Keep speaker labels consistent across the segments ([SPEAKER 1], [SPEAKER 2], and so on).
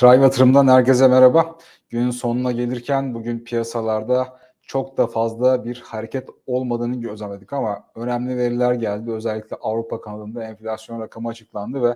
[SPEAKER 1] Tray Yatırım'dan herkese merhaba. Günün sonuna gelirken bugün piyasalarda çok da fazla bir hareket olmadığını gözlemledik ama önemli veriler geldi. Özellikle Avrupa kanalında enflasyon rakamı açıklandı ve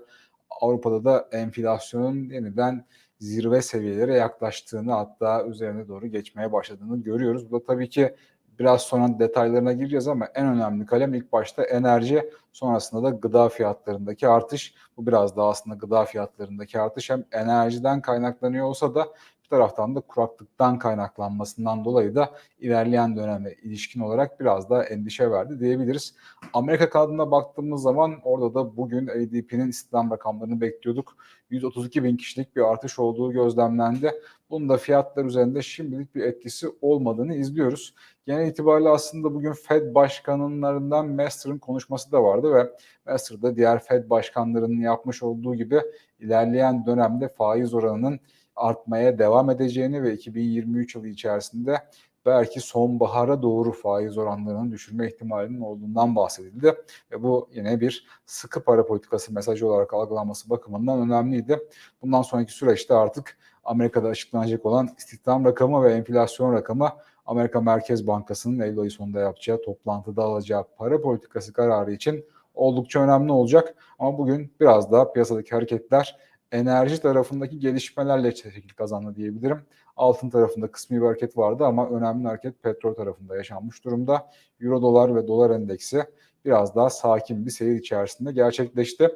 [SPEAKER 1] Avrupa'da da enflasyonun yeniden zirve seviyelere yaklaştığını hatta üzerine doğru geçmeye başladığını görüyoruz. Bu da tabii ki biraz sonra detaylarına gireceğiz ama en önemli kalem ilk başta enerji, sonrasında da gıda fiyatlarındaki artış. Bu biraz daha aslında gıda fiyatlarındaki artış hem enerjiden kaynaklanıyor olsa da bir taraftan da kuraklıktan kaynaklanmasından dolayı da ilerleyen döneme ilişkin olarak biraz daha endişe verdi diyebiliriz. Amerika kanadına baktığımız zaman orada da bugün ADP'nin istihdam rakamlarını bekliyorduk. 132 bin kişilik bir artış olduğu gözlemlendi. Bunun da fiyatlar üzerinde şimdilik bir etkisi olmadığını izliyoruz. Genel itibariyle aslında bugün Fed başkanlarından Master'ın konuşması da vardı ve Master diğer Fed başkanlarının yapmış olduğu gibi ilerleyen dönemde faiz oranının artmaya devam edeceğini ve 2023 yılı içerisinde belki sonbahara doğru faiz oranlarının düşürme ihtimalinin olduğundan bahsedildi. Ve bu yine bir sıkı para politikası mesajı olarak algılanması bakımından önemliydi. Bundan sonraki süreçte artık Amerika'da açıklanacak olan istihdam rakamı ve enflasyon rakamı Amerika Merkez Bankası'nın Eylül ayı sonunda yapacağı toplantıda alacağı para politikası kararı için oldukça önemli olacak. Ama bugün biraz daha piyasadaki hareketler enerji tarafındaki gelişmelerle şekil kazandı diyebilirim. Altın tarafında kısmi bir hareket vardı ama önemli hareket petrol tarafında yaşanmış durumda. Euro dolar ve dolar endeksi biraz daha sakin bir seyir içerisinde gerçekleşti.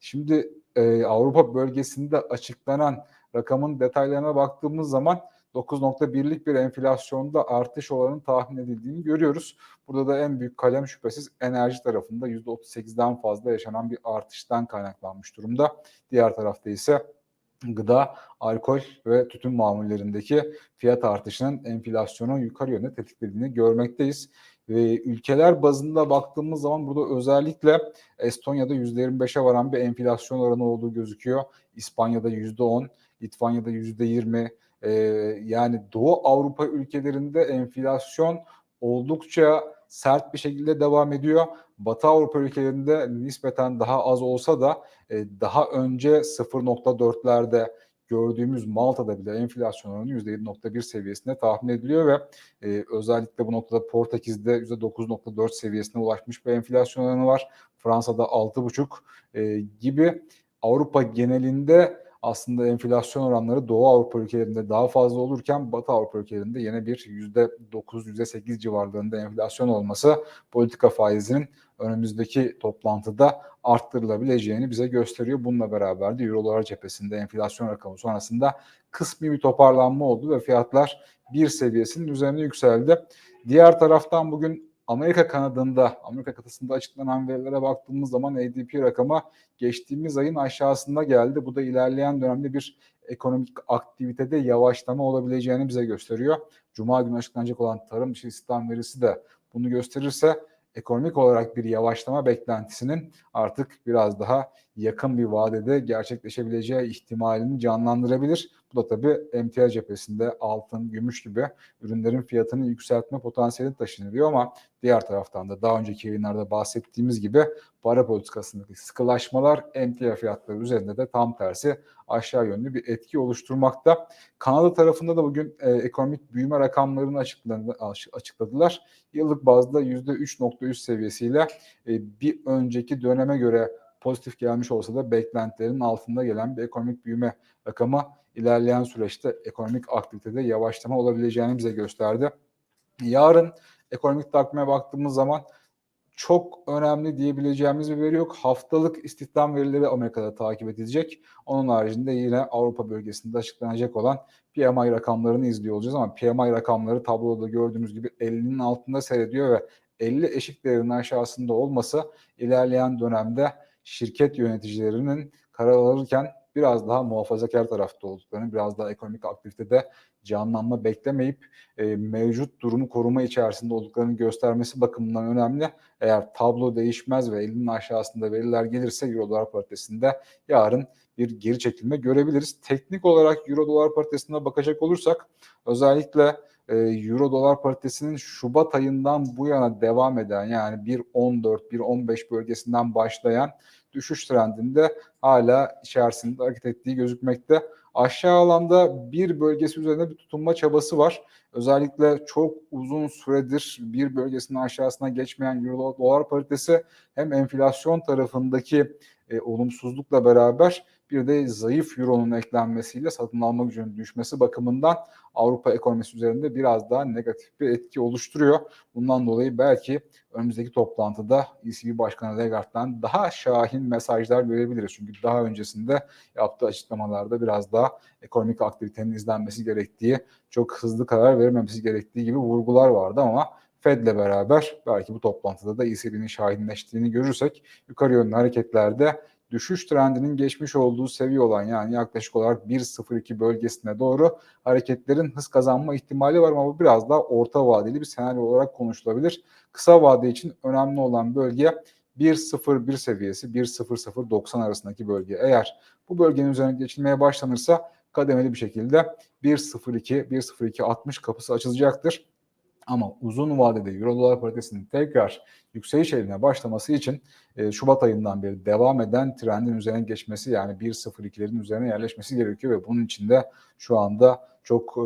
[SPEAKER 1] Şimdi e, Avrupa bölgesinde açıklanan rakamın detaylarına baktığımız zaman 9.1'lik bir enflasyonda artış olanın tahmin edildiğini görüyoruz. Burada da en büyük kalem şüphesiz enerji tarafında %38'den fazla yaşanan bir artıştan kaynaklanmış durumda. Diğer tarafta ise gıda, alkol ve tütün mamullerindeki fiyat artışının enflasyonu yukarı yönde tetiklediğini görmekteyiz. Ve ülkeler bazında baktığımız zaman burada özellikle Estonya'da %25'e varan bir enflasyon oranı olduğu gözüküyor. İspanya'da %10, Litvanya'da %20, ee, yani Doğu Avrupa ülkelerinde enflasyon oldukça sert bir şekilde devam ediyor. Batı Avrupa ülkelerinde nispeten daha az olsa da e, daha önce 0.4'lerde gördüğümüz Malta'da bile enflasyon oranı %7.1 seviyesinde tahmin ediliyor ve e, özellikle bu noktada Portekiz'de %9.4 seviyesine ulaşmış bir enflasyon oranı var. Fransa'da 6.5 e, gibi Avrupa genelinde aslında enflasyon oranları Doğu Avrupa ülkelerinde daha fazla olurken Batı Avrupa ülkelerinde yine bir %9, %8 civarlarında enflasyon olması politika faizinin önümüzdeki toplantıda arttırılabileceğini bize gösteriyor. Bununla beraber de Eurolar cephesinde enflasyon rakamı sonrasında kısmi bir toparlanma oldu ve fiyatlar bir seviyesinin üzerine yükseldi. Diğer taraftan bugün Amerika kanadında, Amerika kıtasında açıklanan verilere baktığımız zaman ADP rakamı geçtiğimiz ayın aşağısında geldi. Bu da ilerleyen dönemde bir ekonomik aktivitede yavaşlama olabileceğini bize gösteriyor. Cuma günü açıklanacak olan tarım dışı istihdam verisi de bunu gösterirse ekonomik olarak bir yavaşlama beklentisinin artık biraz daha yakın bir vadede gerçekleşebileceği ihtimalini canlandırabilir. Bu da tabii emtia cephesinde altın, gümüş gibi ürünlerin fiyatını yükseltme potansiyeli taşınıyor ama diğer taraftan da daha önceki yayınlarda bahsettiğimiz gibi para politikasındaki sıkılaşmalar emtia fiyatları üzerinde de tam tersi aşağı yönlü bir etki oluşturmakta. Kanada tarafında da bugün e, ekonomik büyüme rakamlarını açıkladılar. Yıllık bazda %3.3 seviyesiyle e, bir önceki döneme göre pozitif gelmiş olsa da beklentilerin altında gelen bir ekonomik büyüme rakamı ilerleyen süreçte ekonomik aktivitede yavaşlama olabileceğini bize gösterdi. Yarın ekonomik takvime baktığımız zaman çok önemli diyebileceğimiz bir veri yok. Haftalık istihdam verileri Amerika'da takip edilecek. Onun haricinde yine Avrupa bölgesinde açıklanacak olan PMI rakamlarını izliyor olacağız ama PMI rakamları tabloda gördüğümüz gibi 50'nin altında seyrediyor ve 50 eşik değerinin aşağısında olması ilerleyen dönemde şirket yöneticilerinin karar alırken biraz daha muhafazakar tarafta olduklarını, biraz daha ekonomik aktivitede canlanma beklemeyip e, mevcut durumu koruma içerisinde olduklarını göstermesi bakımından önemli. Eğer tablo değişmez ve elinin aşağısında veriler gelirse Euro dolar paritesinde yarın bir geri çekilme görebiliriz. Teknik olarak Euro dolar paritesine bakacak olursak özellikle e, Euro dolar paritesinin Şubat ayından bu yana devam eden yani 1.14 1.15 bölgesinden başlayan düşüş trendinde hala içerisinde hareket ettiği gözükmekte. Aşağı alanda bir bölgesi üzerinde bir tutunma çabası var. Özellikle çok uzun süredir bir bölgesinin aşağısına geçmeyen Euro dolar paritesi hem enflasyon tarafındaki e, olumsuzlukla beraber bir de zayıf euronun eklenmesiyle satın alma gücünün düşmesi bakımından Avrupa ekonomisi üzerinde biraz daha negatif bir etki oluşturuyor. Bundan dolayı belki önümüzdeki toplantıda ECB Başkanı Lagarde'dan daha şahin mesajlar görebiliriz. Çünkü daha öncesinde yaptığı açıklamalarda biraz daha ekonomik aktivitenin izlenmesi gerektiği, çok hızlı karar vermemesi gerektiği gibi vurgular vardı ama Fed'le beraber belki bu toplantıda da ECB'nin şahinleştiğini görürsek yukarı yönlü hareketlerde düşüş trendinin geçmiş olduğu seviye olan yani yaklaşık olarak 1.02 bölgesine doğru hareketlerin hız kazanma ihtimali var ama bu biraz daha orta vadeli bir senaryo olarak konuşulabilir. Kısa vade için önemli olan bölge 1.01 seviyesi 1.0090 arasındaki bölge. Eğer bu bölgenin üzerine geçilmeye başlanırsa kademeli bir şekilde 1.02 1.0260 kapısı açılacaktır. Ama uzun vadede Euro dolar paritesinin tekrar yükseliş eğilimine başlaması için e, Şubat ayından beri devam eden trendin üzerine geçmesi yani 1.02'lerin üzerine yerleşmesi gerekiyor ve bunun için de şu anda çok e,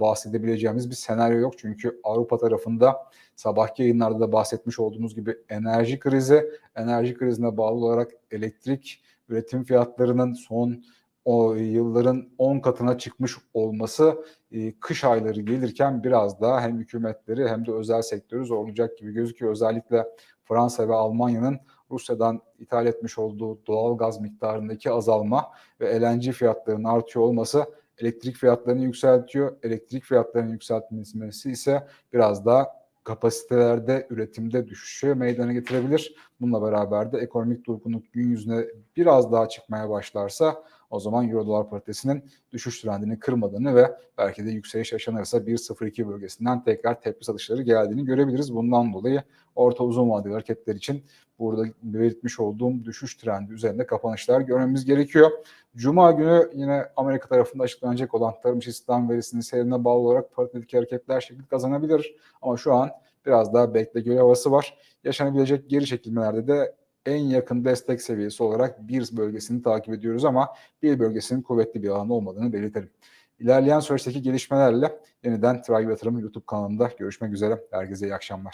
[SPEAKER 1] bahsedebileceğimiz bir senaryo yok. Çünkü Avrupa tarafında sabahki yayınlarda da bahsetmiş olduğumuz gibi enerji krizi, enerji krizine bağlı olarak elektrik üretim fiyatlarının son o yılların 10 katına çıkmış olması e, kış ayları gelirken biraz daha hem hükümetleri hem de özel sektörü zorlayacak gibi gözüküyor. Özellikle Fransa ve Almanya'nın Rusya'dan ithal etmiş olduğu doğal gaz miktarındaki azalma ve LNG fiyatlarının artıyor olması elektrik fiyatlarını yükseltiyor. Elektrik fiyatlarının yükseltmesi ise biraz daha kapasitelerde, üretimde düşüşe meydana getirebilir. Bununla beraber de ekonomik durgunluk gün yüzüne biraz daha çıkmaya başlarsa o zaman Euro dolar paritesinin düşüş trendini kırmadığını ve belki de yükseliş yaşanırsa 1.02 bölgesinden tekrar tepki satışları geldiğini görebiliriz. Bundan dolayı orta uzun vadeli hareketler için burada belirtmiş olduğum düşüş trendi üzerinde kapanışlar görmemiz gerekiyor. Cuma günü yine Amerika tarafında açıklanacak olan tarım istihdam verisinin seyrine bağlı olarak paritedeki hareketler şekil kazanabilir. Ama şu an biraz daha bekle göre havası var. Yaşanabilecek geri çekilmelerde de en yakın destek seviyesi olarak bir bölgesini takip ediyoruz ama bir bölgesinin kuvvetli bir alan olmadığını belirtelim. İlerleyen süreçteki gelişmelerle yeniden Tray Yatırım YouTube kanalında görüşmek üzere. Herkese iyi akşamlar.